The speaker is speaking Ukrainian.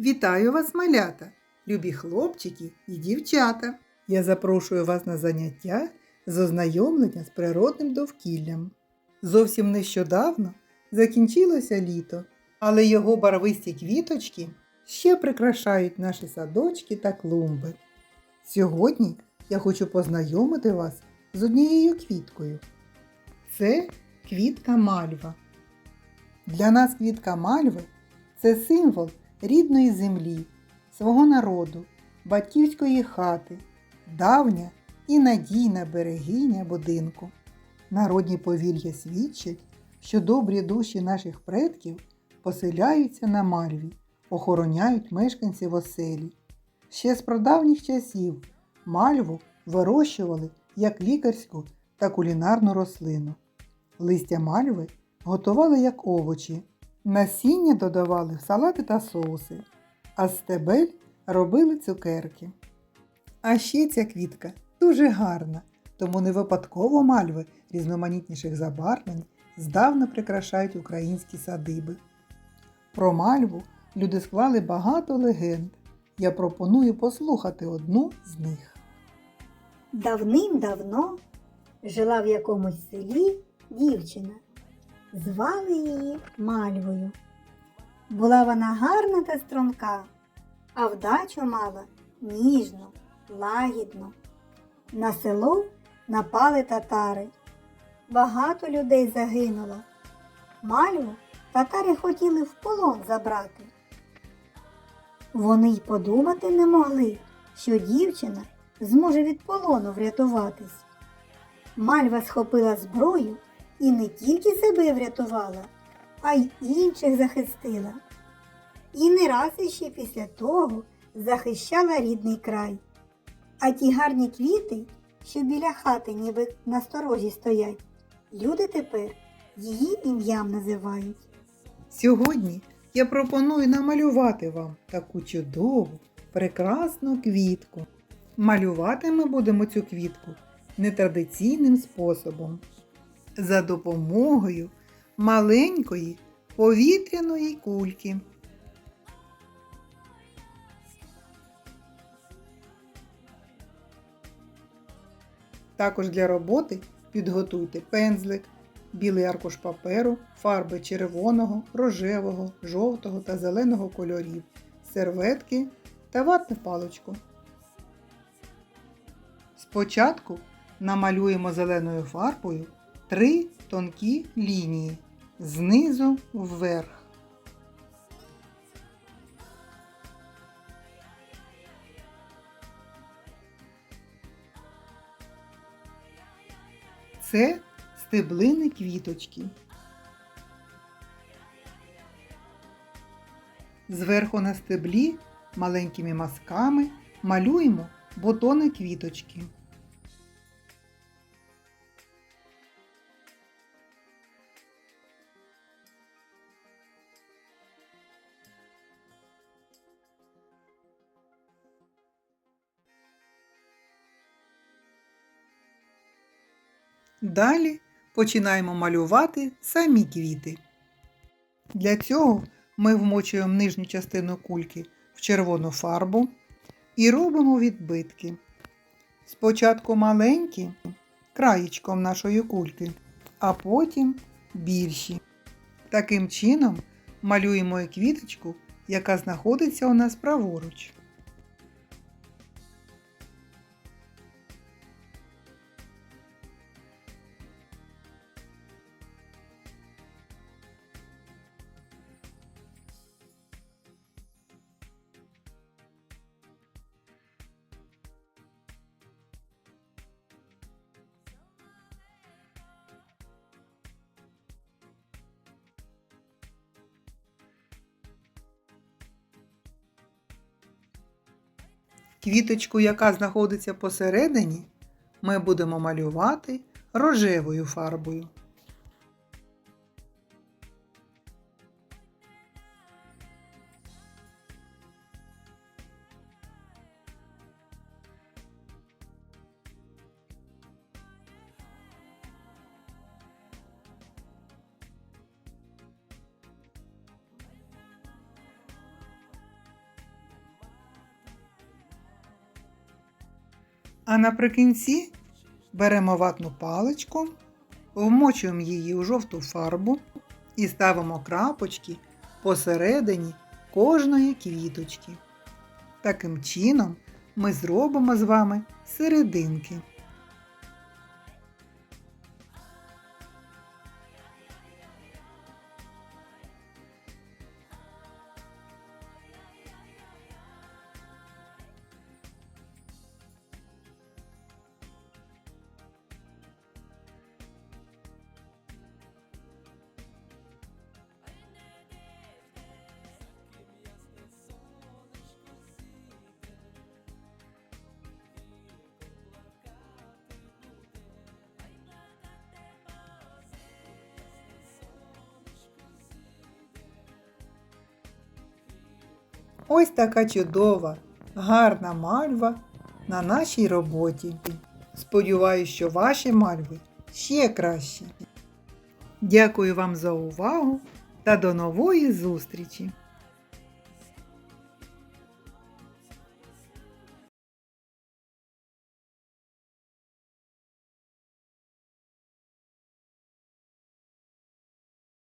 Вітаю вас, малята, любі хлопчики і дівчата. Я запрошую вас на заняття з ознайомлення з природним довкіллям. Зовсім нещодавно закінчилося літо, але його барвисті квіточки ще прикрашають наші садочки та клумби. Сьогодні я хочу познайомити вас з однією квіткою. Це квітка мальва. Для нас квітка мальви це символ рідної землі, свого народу, батьківської хати, давня і надійна берегиня будинку. Народні повір'я свідчать, що добрі душі наших предків поселяються на мальві, охороняють мешканців оселі. Ще з прадавніх часів мальву вирощували як лікарську та кулінарну рослину. Листя мальви готували як овочі, насіння додавали в салати та соуси, а стебель робили цукерки. А ще ця квітка дуже гарна, тому не випадково мальви різноманітніших забарвлень здавна прикрашають українські садиби. Про мальву люди склали багато легенд. Я пропоную послухати одну з них. Давним-давно жила в якомусь селі дівчина. Звали її Мальвою. Була вона гарна та струнка, а вдачу мала ніжну, лагідну. На село напали татари. Багато людей загинуло. Мальву татари хотіли в полон забрати. Вони й подумати не могли, що дівчина зможе від полону врятуватись. Мальва схопила зброю і не тільки себе врятувала, а й інших захистила. І не раз іще після того захищала рідний край. А ті гарні квіти, що біля хати ніби на сторожі стоять, люди тепер її ім'ям називають. Сьогодні я пропоную намалювати вам таку чудову, прекрасну квітку. Малювати ми будемо цю квітку нетрадиційним способом за допомогою маленької повітряної кульки. Також для роботи підготуйте пензлик, білий аркуш паперу, фарби червоного, рожевого, жовтого та зеленого кольорів, серветки та ватну паличку. Спочатку намалюємо зеленою фарбою три тонкі лінії знизу вверх. Це стеблини квіточки. Зверху на стеблі маленькими мазками малюємо бутони квіточки. Далі починаємо малювати самі квіти. Для цього ми вмочуємо нижню частину кульки в червону фарбу і робимо відбитки. Спочатку маленькі краєчком нашої кульки, а потім більші. Таким чином малюємо і квіточку, яка знаходиться у нас праворуч. Квіточку, яка знаходиться посередині, ми будемо малювати рожевою фарбою. А наприкінці беремо ватну паличку, вмочуємо її у жовту фарбу і ставимо крапочки посередині кожної квіточки. Таким чином ми зробимо з вами серединки. Ось така чудова, гарна мальва на нашій роботі. Сподіваюсь, що ваші мальви ще кращі. Дякую вам за увагу та до нової зустрічі!